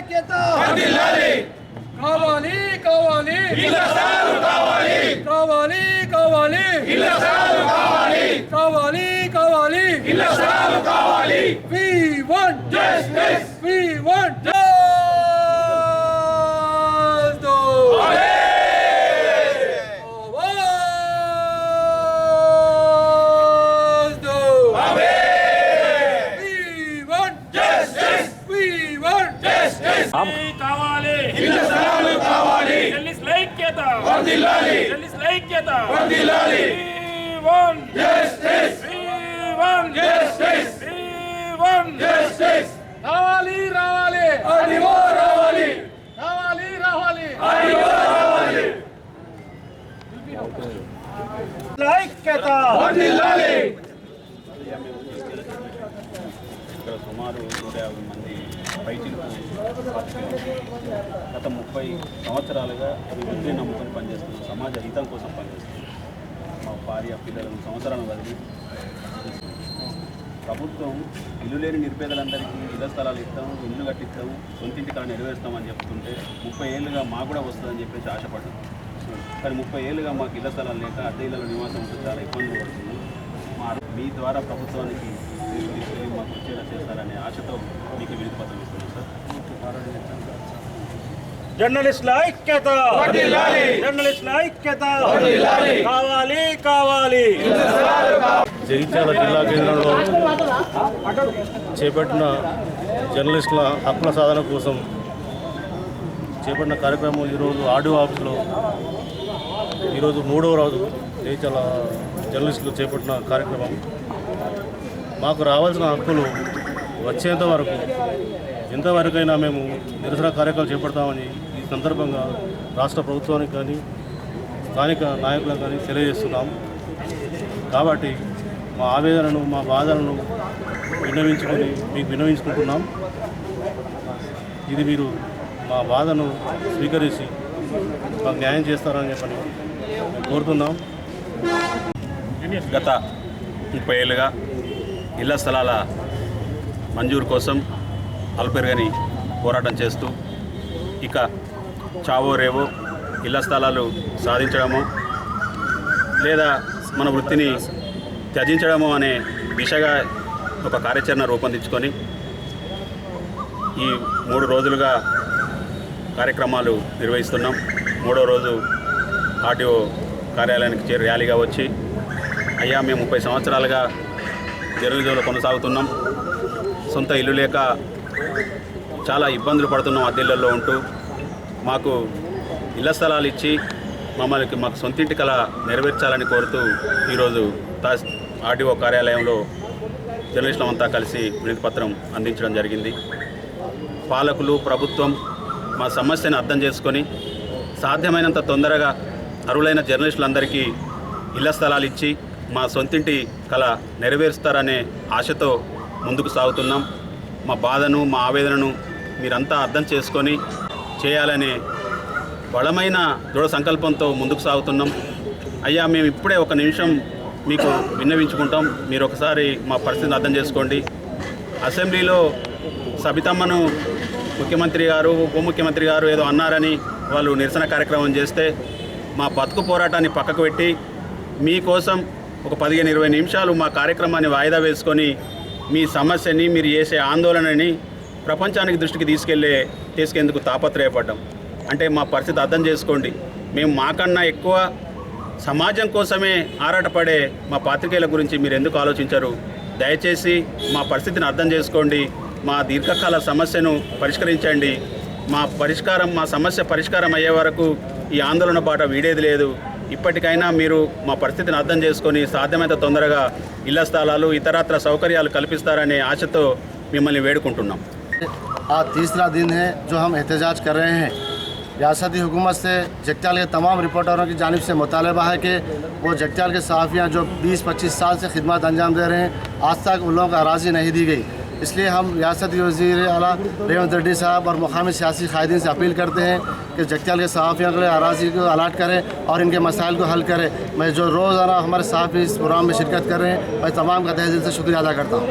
ఐక్యత కావాలి కావాలి కావాలి కావాలి కావాలి కావాలి కావాలి కావాలి We want justice. We want justice. కావాలి. హిందుస్థాను కావాలి. జర్నలిస్ట్ ఐక్యత వర్ధిల్లాలి. జర్నలిస్ట్ ఐక్యత వర్ధిల్లాలి. Want. Justice want. Justice want. Justice రావాలి రావాలి. అదివో రావాలి. రావాలి రావాలి. అదివో రావాలి. ఐక్యత వర్ధిల్లాలి. ఇక్కడ సుమారు నూట యాభై బయటికి గత ముప్పై సంవత్సరాలుగా అభివృద్ధిని నమ్ముకొని పనిచేస్తున్నాం సమాజ హితం కోసం పనిచేస్తున్నాం మా భార్య పిల్లలను సంవత్సరాలను వదిలి ప్రభుత్వం ఇల్లు లేని నిరుపేదలందరికీ ఇళ్ళ స్థలాలు ఇస్తాము ఇల్లు కట్టిస్తాం సొంతింటి కాడ నెరవేరుస్తామని చెప్తుంటే ముప్పై ఏళ్ళుగా మాకు కూడా వస్తుందని చెప్పేసి ఆశపడ్డాం. కానీ ముప్పై ఏళ్ళుగా మాకు ఇళ్ళ స్థలాలు లేక అద్దె ఇళ్ళలో నివాసం ఉంటే చాలా ఇబ్బంది పడుతుంది. మా మీ ద్వారా ప్రభుత్వానికి మీరు తీసుకెళ్ళి మాకు వచ్చేలా చేస్తారనే ఆశతో మీకు వినతి పత్రం ఇస్తున్నాం సార్ జర్నలిస్టుల ఐక్యత. జర్నలిస్టుల ఐక్యత కావాలి కావాలి. జగిత్యాల జిల్లా కేంద్రంలో చేపట్టిన జర్నలిస్టుల హక్కుల సాధన కోసం చేపట్టిన కార్యక్రమం ఈరోజు ఆడియో ఆఫీస్లో. ఈరోజు మూడవ రోజు జగిత్యాల జర్నలిస్టులు చేపట్టిన కార్యక్రమం. మాకు రావాల్సిన హక్కులు వచ్చేంత వరకు ఎంతవరకైనా మేము నిరసన కార్యక్రమాలు చేపడతామని ఈ సందర్భంగా రాష్ట్ర ప్రభుత్వానికి కానీ స్థానిక నాయకులకు కానీ తెలియజేస్తున్నాం. కాబట్టి మా ఆవేదనను మా బాధలను విన్నవించుకొని మీకు విన్నవించుకుంటున్నాం. ఇది మీరు మా బాధను స్వీకరించి మాకు న్యాయం చేస్తారని చెప్పని కోరుతున్నాం. గత ముప్పై ఏళ్ళుగా ఇళ్ళ స్థలాల మంజూరు కోసం అల్పెరగని పోరాటం చేస్తూ ఇక చావో రేవో ఇళ్ళ స్థలాలు సాధించడము లేదా మన వృత్తిని త్యజించడము అనే దిశగా ఒక కార్యాచరణ రూపొందించుకొని ఈ మూడు రోజులుగా కార్యక్రమాలు నిర్వహిస్తున్నాం. మూడో రోజు ఆర్టీఓ కార్యాలయానికి చేరి ర్యాలీగా వచ్చి అయ్యా మేము ముప్పై సంవత్సరాలుగా జర్నలిజంలో కొనసాగుతున్నాం. సొంత ఇల్లు లేక చాలా ఇబ్బందులు పడుతున్నాం అద్దెళ్ళల్లో ఉంటూ. మాకు ఇళ్ళ స్థలాలు ఇచ్చి మమ్మల్ని మాకు సొంతింటి కళ నెరవేర్చాలని కోరుతూ ఈరోజు తహస్ ఆర్డీఓ కార్యాలయంలో జర్నలిస్టులంతా కలిసి వినతి పత్రం అందించడం జరిగింది. పాలకులు ప్రభుత్వం మా సమస్యను అర్థం చేసుకొని సాధ్యమైనంత తొందరగా అరువులైన జర్నలిస్టులందరికీ ఇళ్ళ స్థలాలు ఇచ్చి మా సొంతింటి కళ నెరవేరుస్తారనే ఆశతో ముందుకు సాగుతున్నాం. మా బాధను మా ఆవేదనను మీరంతా అర్థం చేసుకొని చేయాలనే బలమైన దృఢ సంకల్పంతో ముందుకు సాగుతున్నాం. అయ్యా మేము ఇప్పుడే ఒక నిమిషం మీకు విన్నవించుకుంటాం. మీరు ఒకసారి మా పరిస్థితిని అర్థం చేసుకోండి. అసెంబ్లీలో సబితమ్మను ముఖ్యమంత్రి గారు ఉప ముఖ్యమంత్రి గారు ఏదో అన్నారని వాళ్ళు నిరసన కార్యక్రమం చేస్తే మా బతుకు పోరాటాన్ని పక్కకు పెట్టి మీకోసం ఒక పదిహేను ఇరవై నిమిషాలు మా కార్యక్రమాన్ని వాయిదా వేసుకొని మీ సమస్యని మీరు చేసే ఆందోళనని ప్రపంచానికి దృష్టికి తీసుకెళ్ళే తీసుకెందుకు తాపత్రయపడ్డాం. అంటే మా పరిస్థితి అర్థం చేసుకోండి. మేము మాకన్నా ఎక్కువ సమాజం కోసమే ఆరాటపడే మా పాత్రికేయుల గురించి మీరు ఎందుకు ఆలోచించరు? దయచేసి మా పరిస్థితిని అర్థం చేసుకోండి. మా దీర్ఘకాల సమస్యను పరిష్కరించండి. మా పరిష్కారం మా సమస్య పరిష్కారం అయ్యే వరకు ఈ ఆందోళన బాట వీడేది లేదు. ఇప్పటికైనా మీరు మా పరిస్థితిని అర్థం చేసుకొని సాధ్యమైనంత తొందరగా ఇళ్ల స్థలాలు ఇతరత్ర సౌకర్యాలు కల్పిస్తారనే ఆశతో మిమ్మల్ని వేడుకుంటున్నాం आज तीसरा दिन है जो हम एहतजाज कर रहे हैं रियासती हुकूमत से जगत्याल के तमाम रिपोर्टरों की जानब से मुतालबा है कि वो जगत्याल के सहाफ़ियाँ जो 20-25 साल से खिदमत अंजाम दे रहे हैं आज तक उन लोगों को अराजी नहीं दी गई इसलिए हम रियासत के वजी अला रेवंत रेड्डी साहब और मुकामी सियासी कायदीन से अपील करते हैं कि जगत्याल के सहाफ़ियों के अराजी को अलाट करें और इनके मसाइल को हल करें। मैं जो रोज़ाना हमारे सहाफ़ी इस प्रोग्राम में शिरकत कर रहे हैं, मैं तमाम का तहजील से शुक्रिया अदा करता हूँ।